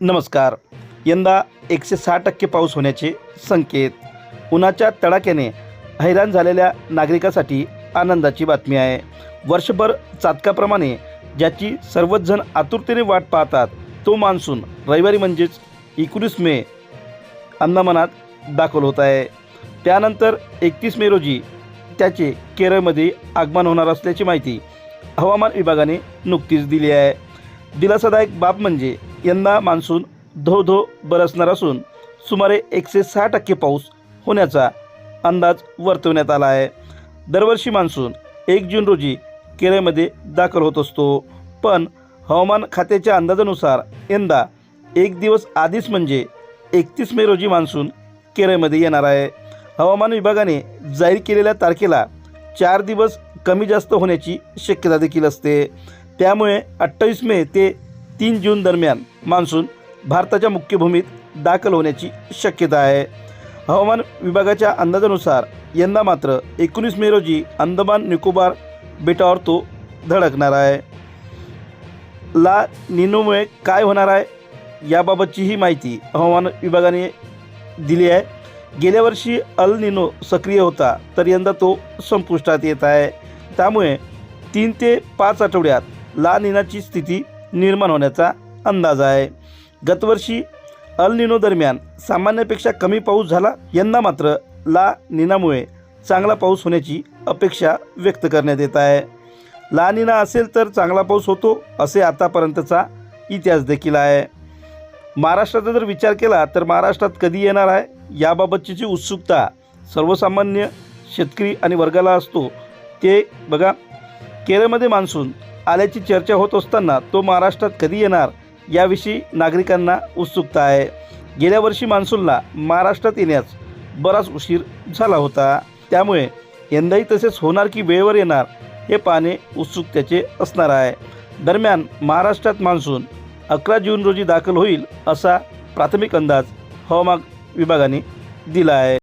नमस्कार. यंदा एकशे सहा टक्के पाऊस होण्याचे संकेत. उन्हाच्या तडाख्याने हैराण झालेल्या नागरिकासाठी आनंदाची बातमी आहे. वर्षभर चातकाप्रमाणे ज्याची सर्वच जण आतुरतेने वाट पाहतात तो मान्सून रविवारी म्हणजेच एकोणीस मे अंदमानात दाखल होत आहे. त्यानंतर एकतीस मे रोजी त्याचे केरळमध्ये आगमन होणार असल्याची माहिती हवामान विभागाने नुकतीच दिली आहे. दिलासादायक बाब म्हणजे यंदा मान्सून धो धो बरसणार असून सुमारे एकशे सहा टक्के पाऊस होण्याचा अंदाज वर्तवण्यात आला आहे. दरवर्षी मान्सून एक जून रोजी केरळमध्ये दाखल होत असतो. पण हवामान खात्याच्या अंदाजानुसार यंदा एक दिवस आधीच म्हणजे एकतीस मे रोजी मान्सून केरळमध्ये येणार आहे. हवामान विभागाने जाहीर केलेल्या तारखेला चार दिवस कमी जास्त होण्याची शक्यता देखील असते. त्यामुळे अठ्ठावीस मे ते तीन जून दरम्यान मान्सून भारताच्या मुख्य भूमीत दाखल होण्याची शक्यता आहे. हवामान विभागाच्या अंदाजानुसार यंदा मात्र एकोणीस मे रोजी अंदमान निकोबार बेटावर तो धडकणार आहे. ला निनोमुळे काय होणार आहे याबाबतची ही माहिती हवामान विभागाने दिली आहे. गेल्या वर्षी अल निनो सक्रिय होता तर यंदा तो संपुष्टात येत आहे. त्यामुळे तीन ते पाच आठवड्यात ला निनाची स्थिती निर्माण होण्याचा अंदाज आहे. गतवर्षी अल निनो दरम्यान सामान्यापेक्षा कमी पाऊस झाला यंदा मात्र ला निनामुळे चांगला पाऊस होण्याची अपेक्षा व्यक्त करण्यात येत आहे. ला निना असेल तर चांगला पाऊस होतो असे आतापर्यंतचा इतिहास देखील आहे. महाराष्ट्राचा जर विचार केला तर महाराष्ट्रात कधी येणार आहे याबाबतची जी उत्सुकता सर्वसामान्य शेतकरी आणि वर्गाला असतो ते बघा केरळमध्ये मान्सून आल्याची चर्चा होत असताना तो महाराष्ट्रात कधी येणार याविषयी नागरिकांना उत्सुकता आहे. गेल्या वर्षी मान्सूनला महाराष्ट्रात येण्यास बराच उशीर झाला होता. त्यामुळे यंदाही तसेच होणार की वेळेवर येणार हे पाहणे उत्सुकतेचे असणार आहे. दरम्यान महाराष्ट्रात मान्सून अकरा जून रोजी दाखल होईल असा प्राथमिक अंदाज हवामान विभागाने दिला आहे.